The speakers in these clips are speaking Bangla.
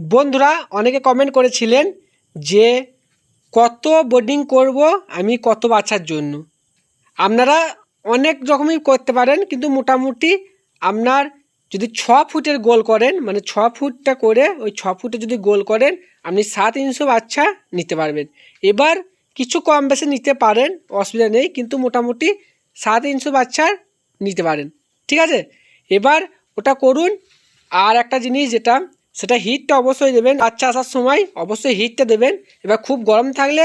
বন্ধুরা, অনেকে কমেন্ট করেছিলেন যে কত বোর্ডিং করব আমি কত বাচ্চার জন্য। আপনারা অনেক রকমই করতে পারেন, কিন্তু মোটামুটি আপনার যদি ছ ফুটের গোল করেন মানে ছ ফুটটা করে ওই ছ ফুটে যদি গোল করেন, আপনি সাত ইঞ্চও বাচ্চা নিতে পারবেন। এবার কিছু কম বেশি নিতে পারেন, অসুবিধা নেই, কিন্তু মোটামুটি সাত ইঞ্চও বাচ্চার নিতে পারেন। ঠিক আছে? এবার ওটা করুন। আর একটা জিনিস যেটা সেটা হিটটা অবশ্যই দেবেন। বাচ্চা আসার সময় অবশ্যই হিটটা দেবেন। এবার খুব গরম থাকলে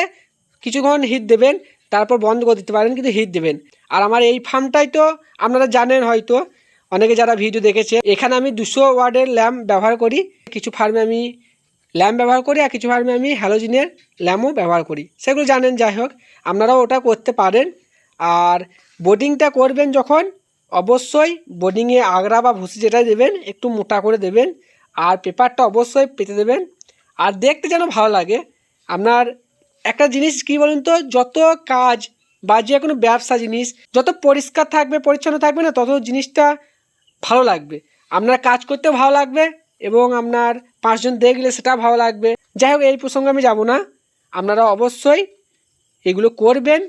কিছুক্ষণ হিট দেবেন, তারপর বন্ধ করে দিতে পারেন, কিন্তু হিট দেবেন। আর আমার এই ফার্মটাই তো আপনারা জানেন হয়তো, অনেকে যারা ভিডিও দেখেছে, এখানে আমি দুশো ওয়ার্ডের ল্যাম্প ব্যবহার করি। কিছু ফার্মে আমি ল্যাম্প ব্যবহার করি আর কিছু ফার্মে আমি হ্যালোজিনের ল্যাম্পও ব্যবহার করি। সেগুলো জানেন, যাই হোক, আপনারাও ওটা করতে পারেন। আর বোর্ডিংটা করবেন যখন, অবশ্যই বোর্ডিংয়ে আগড়া বা ভুসি যেটা দেবেন, একটু মোটা করে দেবেন। আর পেপারটা অবশ্যই পেতে দেবেন। আর দেখতে যেন ভালো লাগে, আপনার একটা জিনিস কী বলুন তো, যত কাজ বা যে কোনো ব্যবসা জিনিস, যত পরিষ্কার থাকবে, পরিচ্ছন্ন থাকবে না, তত জিনিসটা ভালো লাগবে। আপনার কাজ করতেও ভালো লাগবে এবং আপনার পাঁচজন দেখলে সেটা ভালো লাগবে। যাই হোক, এই প্রসঙ্গে আমি যাব না। আপনারা অবশ্যই এগুলো করবেন।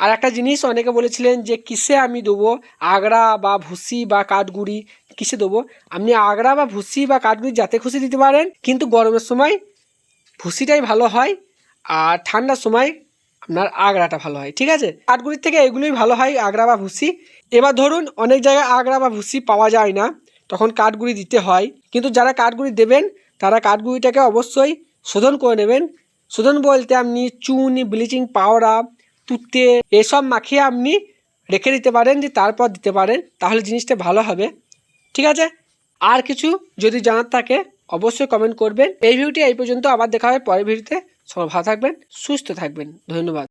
আর একটা জিনিস অনেকে বলেছিলেন যে কিসে আমি দেবো? আগড়া বা ভুসি বা কাঠগুড়ি কিসে দেবো? আপনি আগড়া বা ভুসি বা কাঠগুড়ি যাতে খুশি দিতে পারেন, কিন্তু গরমের সময় ভুসিটাই ভালো হয় আর ঠান্ডার সময় আপনার আগড়াটা ভালো হয়, ঠিক আছে? কাঠগুড়ির থেকে এগুলোই ভালো হয় আগড়া বা ভুসি। এবার ধরুন অনেক জায়গায় আগড়া বা ভুসি পাওয়া যায় না, তখন কাঠগুড়ি দিতে হয়। কিন্তু যারা কাঠগুড়ি দেবেন, তারা কাঠগুড়িটাকে অবশ্যই শোধন করে নেবেন। শোধন বলতে আপনি চুন, ব্লিচিং পাউডার তুতে এসব মাখিয়ে আপনি রেখে দিতে পারেন যে তারপর দিতে পারেন, তাহলে জিনিসটা ভালো হবে। ঠিক আছে? আর কিছু যদি জানার থাকে, অবশ্যই কমেন্ট করবেন। এই ভিডিওটি এই পর্যন্ত, আবার দেখা হবে পরের ভিডিওতে। সবাই ভালো থাকবেন, সুস্থ থাকবেন। ধন্যবাদ।